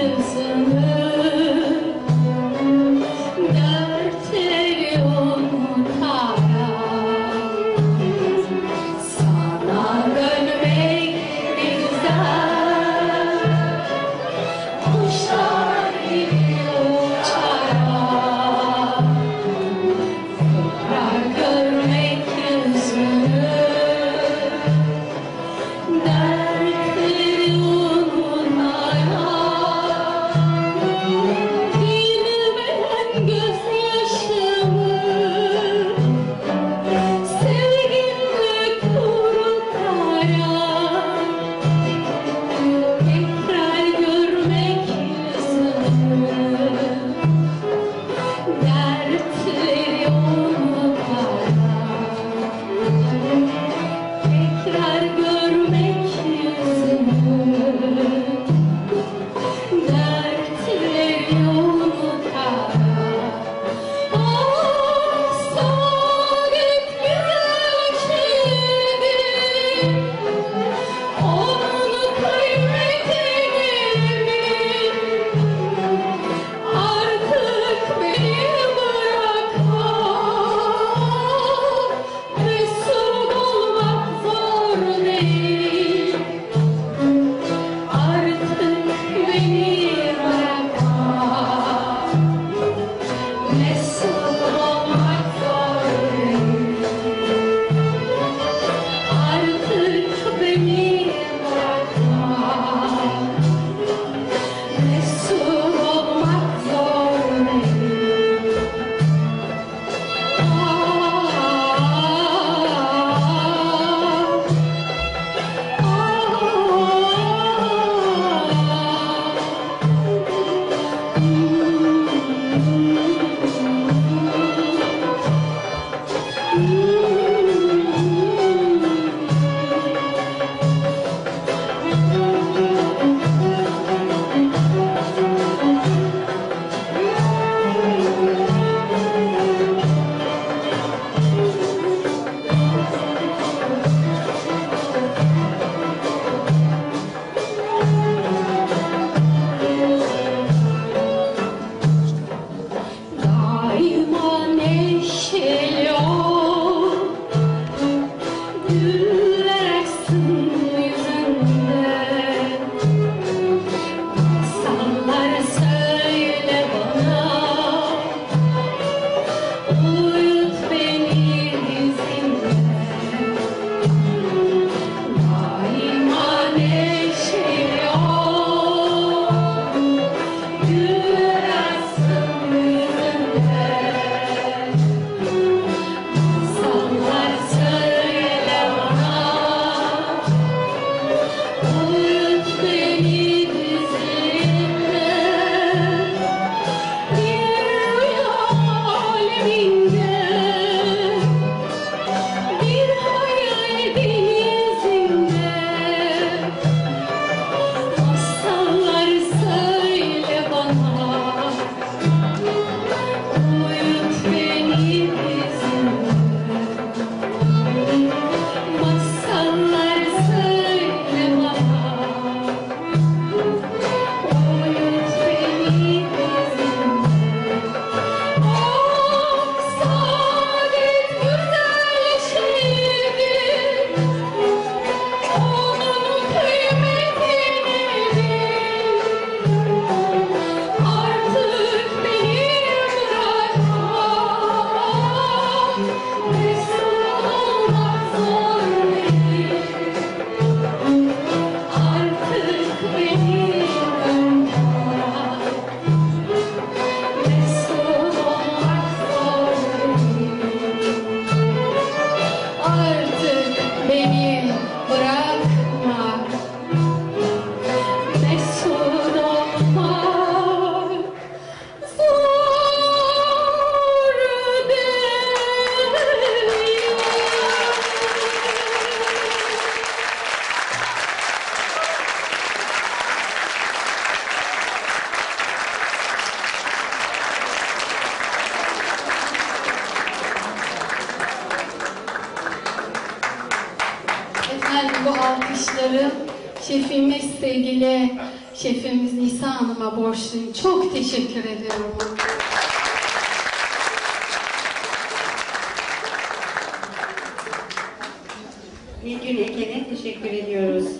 Is. in güzel bu alkışları şefimiz sevgili şefimiz Nisa Hanım'a borçluyum. Çok teşekkür ediyorum. Nilgün Eken'e teşekkür ediyoruz.